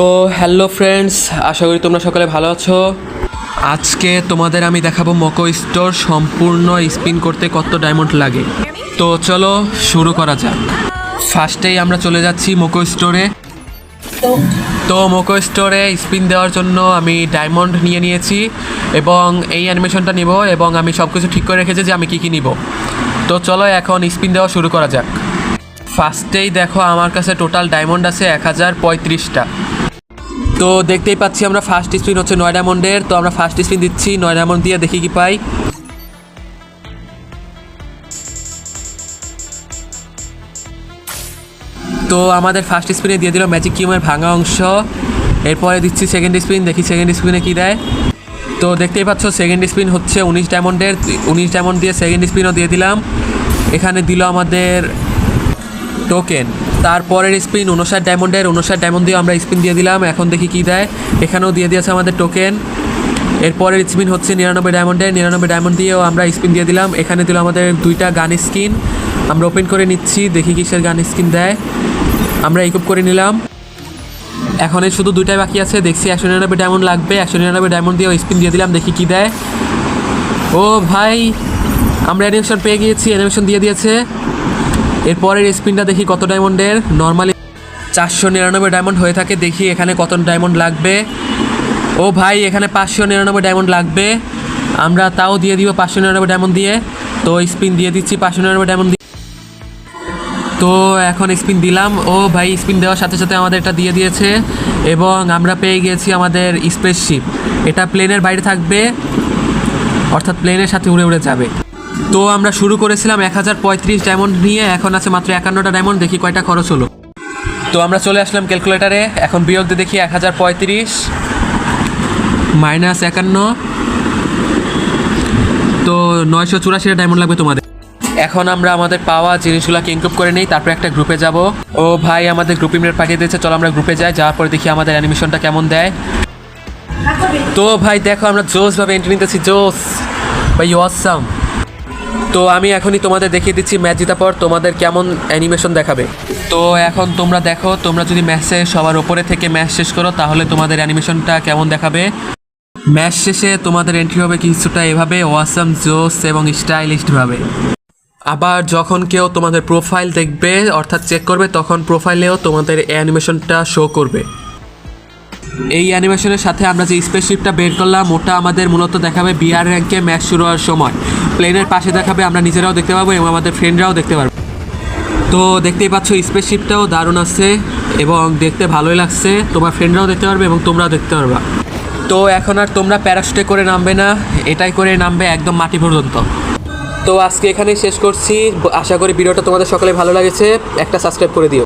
তো hello friends, আশা করি তোমরা সকলে ভালো আছো। আজকে তোমাদের আমি দেখাবো মকো স্টোর সম্পূর্ণ স্পিন করতে কত ডায়মন্ড লাগে। তো চলো শুরু করা যাক। ফার্স্টেই আমরা চলে যাচ্ছি মোকো স্টোরে। তো মোকো স্টোরে স্পিন দেওয়ার জন্য আমি ডায়মন্ড নিয়ে নিয়েছি এবং এই অ্যানিমেশনটা নিব এবং আমি সব কিছু ঠিক করে রেখেছি যে আমি কী কী নিব। তো চলো এখন স্পিন দেওয়া শুরু করা যাক। ফার্স্টেই দেখো আমার কাছে টোটাল ডায়মন্ড আছে এক হাজার পঁয়ত্রিশটা। তো দেখতেই পাচ্ছি আমরা ফার্স্ট স্পিন হচ্ছে নয় ডায়মন্ডের তো আমরা ফার্স্ট স্পিন দিচ্ছি, নয় ডায়মন্ড দিয়ে দেখি কি পাই। তো আমাদের ফার্স্ট স্পিনে দিয়ে দিল ম্যাজিক কিউমের ভাঙা অংশ। এরপরে দিচ্ছি সেকেন্ড স্পিন দেখি সেকেন্ড স্পিনে কী দেয়। তো দেখতেই পাচ্ছ সেকেন্ড স্পিন হচ্ছে উনিশ ডায়মন্ডের উনিশ ডায়মন্ড দিয়ে সেকেন্ড স্পিনও দিয়ে দিলাম। এখানে দিল আমাদের টোকেন তারপরের স্পিন উনষাট ডায়মন্ডের উনষাট ডায়মন্ড দিয়ে আমরা স্পিন দিয়ে দিলাম। এখন দেখি কী দেয়। এখানেও দিয়ে দিয়েছে আমাদের টোকেন এরপরের স্পিন হচ্ছে নিরানব্বই ডায়মন্ডের নিরানব্বই ডায়মন্ড দিয়েও আমরা স্পিন দিয়ে দিলাম। এখানে দিল আমাদের দুইটা গান স্কিন আমরা ওপেন করে নিচ্ছি, দেখি কিসের গান স্কিন দেয়। আমরা ইকুপ করে নিলাম। এখন এই শুধু দুইটাই বাকি আছে। দেখছি একশো নিরানব্বই ডায়মন্ড লাগবে। একশো নিরানব্বই ডায়মন্ড দিয়ে স্পিন দিয়ে দিলাম। দেখি কী দেয়। ও ভাই, আমরা অ্যানিমেশন পেয়ে গিয়েছি। অ্যানিমেশন দিয়ে দিয়েছে। এরপরের স্পিনটা দেখি কত ডায়মন্ডের নর্মালি চারশো নিরানব্বই ডায়মন্ড হয়ে থাকে, দেখি এখানে কত ডায়মন্ড লাগবে। ও ভাই, এখানে পাঁচশো নিরানব্বই ডায়মন্ড লাগবে। আমরা তাও দিয়ে দিব পাঁচশো নিরানব্বই ডায়মন্ড দিয়ে। তো স্পিন দিয়ে দিচ্ছি পাঁচশো নিরানব্বই ডায়মন্ড দিয়ে। তো এখন স্পিন দিলাম। ও ভাই, স্পিন দেওয়ার সাথে সাথে আমাদের এটা দিয়ে দিয়েছে। এবং আমরা পেয়ে গিয়েছি আমাদের স্পেসশিপ এটা প্লেনের বাইরে থাকবে, অর্থাৎ প্লেনের সাথে উড়ে উড়ে যাবে। তো আমরা শুরু করেছিলাম এক হাজার পঁয়ত্রিশ ডায়মন্ড নিয়ে, এখন আছে মাত্র একান্নটা ডায়মন্ড দেখি কয়টা খরচ হলো। তো আমরা চলে আসলাম ক্যালকুলেটারে এখন বিয়োগ দিয়ে দেখি এক হাজার পঁয়ত্রিশ মাইনাস একান্ন। তো নয়শো চুরাশিটা ডায়মন্ড লাগবে তোমাদের। এখন আমরা আমাদের পাওয়া জিনিসগুলোকে ইনক্রুপ করে নিই, তারপর একটা গ্রুপে যাব। ও ভাই আমাদের গ্রুপ ইমেল পাঠিয়ে দিয়েছে, চলো আমরা গ্রুপে যাই, যাওয়ার পরে দেখি আমাদের অ্যানিমেশনটা কেমন দেয়। তো ভাই দেখো, আমরা জোস ভাবে এন্ট্রি নিতেছি জোস ভাই অসাম তো আমি এখনই তোমাদের দেখিয়ে দিচ্ছি ম্যাচ জেতার পর তোমাদের কেমন অ্যানিমেশন দেখাবে। তো এখন তোমরা দেখো, তোমরা যদি ম্যাচে সবার ওপরে থেকে ম্যাচ শেষ করো, তাহলে তোমাদের অ্যানিমেশনটা কেমন দেখাবে? ম্যাচ শেষে তোমাদের এন্ট্রি হবে কিছুটা এভাবে ওয়াসাম জোস এবং স্টাইলিশভাবে আবার যখন কেউ তোমাদের প্রোফাইল দেখবে, অর্থাৎ চেক করবে, তখন প্রোফাইলেও তোমাদের অ্যানিমেশনটা শো করবে। এই অ্যানিমেশনের সাথে আমরা যে স্পেসশিপটা বের করলাম, ওটা আমাদের মূলত দেখাবে বিআর র্যাঙ্কে ম্যাচ শুরু হওয়ার সময়। প্লেনের পাশে দেখাবে, আমরা নিজেরাও দেখতে পাবো এবং আমাদের ফ্রেন্ডরাও দেখতে পারব। তো দেখতেই পাচ্ছ স্পেসশিপটাও দারুণ আছে এবং দেখতে ভালোই লাগছে। তোমার ফ্রেন্ডরাও দেখতে পারবে এবং তোমরাও দেখতে পারবা। তো এখন আর তোমরা প্যারাশুটে করে নামবে না, এটাই করে নামবে একদম মাটি পর্যন্ত। তো আজকে এখানেই শেষ করছি। আশা করি ভিডিওটা তোমাদের সকলে ভালো লাগেছে। একটা সাবস্ক্রাইব করে দিও।